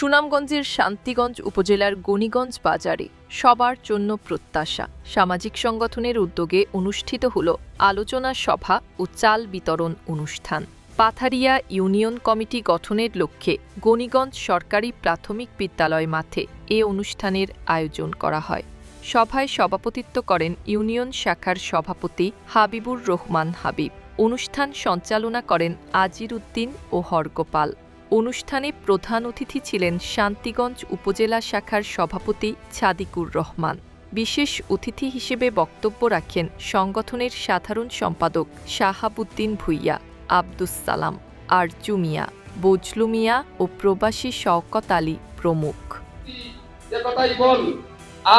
সুনামগঞ্জের শান্তিগঞ্জ উপজেলার গণিগঞ্জ বাজারে সবার জন্য প্রত্যাশা। সামাজিক সংগঠনের উদ্যোগে অনুষ্ঠিত হল আলোচনা সভা ও চাল বিতরণ অনুষ্ঠান। পাথারিয়া ইউনিয়ন কমিটি গঠনের লক্ষ্যে গণিগঞ্জ সরকারি প্রাথমিক বিদ্যালয় মাঠে এ অনুষ্ঠানের আয়োজন করা হয়। সভায় সভাপতিত্ব করেন ইউনিয়ন শাখার সভাপতি হাবিবুর রহমান হাবিব। অনুষ্ঠান সঞ্চালনা করেন আজির উদ্দিন ও হরগোপাল। অনুষ্ঠানে প্রধান অতিথি ছিলেন শান্তিগঞ্জ উপজেলা শাখার সভাপতি ছাদিকুর রহমান। বিশেষ অতিথি হিসেবে বক্তব্য রাখেন সংগঠনের সাধারণ সম্পাদক শাহাবুদ্দিন ভুইয়া, আব্দুস সালাম আরজু মিয়া বজলু মিয়া ও প্রবাসী শওকত আলী প্রমুখ।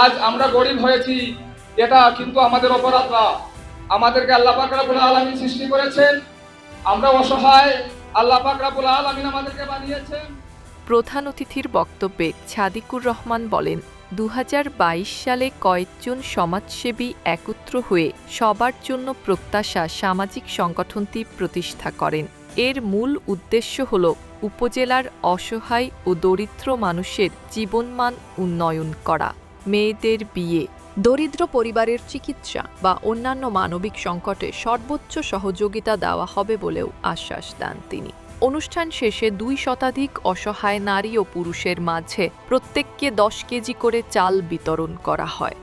আজ আমরা গরিব হয়েছি, এটা কিন্তু আমাদের অপরাধ না। আমাদেরকে আল্লাহ সৃষ্টি করেছেন। আমরা অসহায় প্রধান অতিথির বক্তব্যে ছাদিকুর রহমান বলেন দু হাজার বাইশ সালে কয়েকজন সমাজসেবী একত্র হয়ে সবার জন্য প্রত্যাশা সামাজিক সংগঠনটি প্রতিষ্ঠা করেন। এর মূল উদ্দেশ্য হল উপজেলার অসহায় ও দরিদ্র মানুষের জীবনমান উন্নয়ন করা। মেয়েদের বিয়ে দরিদ্র পরিবারের চিকিৎসা বা অন্যান্য মানবিক সংকটে সর্বোচ্চ সহযোগিতা দেওয়া হবে বলেও আশ্বাস দেন তিনি। অনুষ্ঠান শেষে দুই শতাধিক অসহায় নারী ও পুরুষের মাঝে প্রত্যেককে দশ কেজি করে চাল বিতরণ করা হয়।